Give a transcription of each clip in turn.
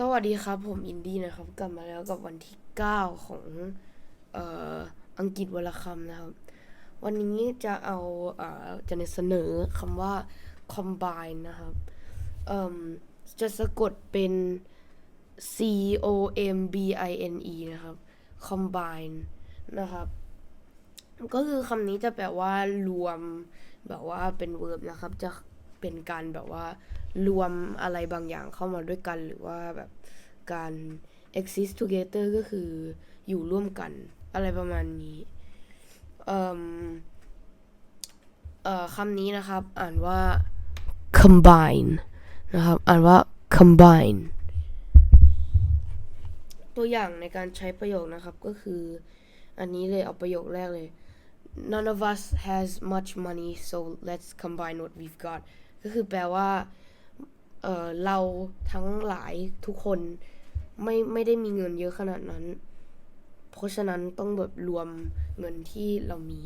สวัสดีครับ ผมอินดี้นะครับ กลับมาแล้วกับวันที่ 9 ของเอ่ออังกฤษวลคำนะครับ วันนี้จะเอาเอ่อจะเสนอคำว่า combine นะครับเอ่มจะสะกดเป็น C O M B I N E นะครับ combine นะครับ ก็คือคำนี้จะแปลว่ารวมแบบว่าเป็น verb นะครับจะ เป็นการแบบว่ารวมอะไรบางอย่างเข้ามาด้วยกันหรือว่าแบบการ exist together ก็คืออยู่ร่วมกันอะไรประมาณนี้เอ่มเอ่อคำนี้นะครับ อ่านว่า combine นะครับ อ่านว่า combine ตัวอย่างในการใช้ประโยคนะครับก็คืออันนี้เลยเอาประโยคแรกเลย none of us has much money so let's combine what we've got ก็คือแปลว่าเออเราทั้งหลายทุกคนไม่ไม่ได้มีเงินเยอะขนาดนั้น เพราะฉะนั้นต้องแบบรวมเงินที่เรามี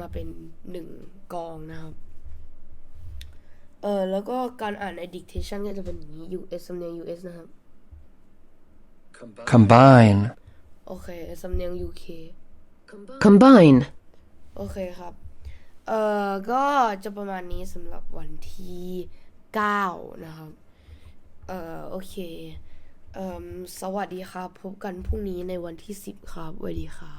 มาเป็นหนึ่งกองนะครับ เออแล้วก็การอ่านใน dictation ก็จะเป็นอย่างนี้ US สำเนียง US นะครับ combine, โอเคสำเนียง UK combine, โอเคครับ เอ่อก็จะประมาณนี้สำหรับวันที่ 9 นะครับ เอ่อโอเคเอ่อสวัสดีครับ พบกันพรุ่งนี้ในวันที่ 10 ครับสวัสดีครับ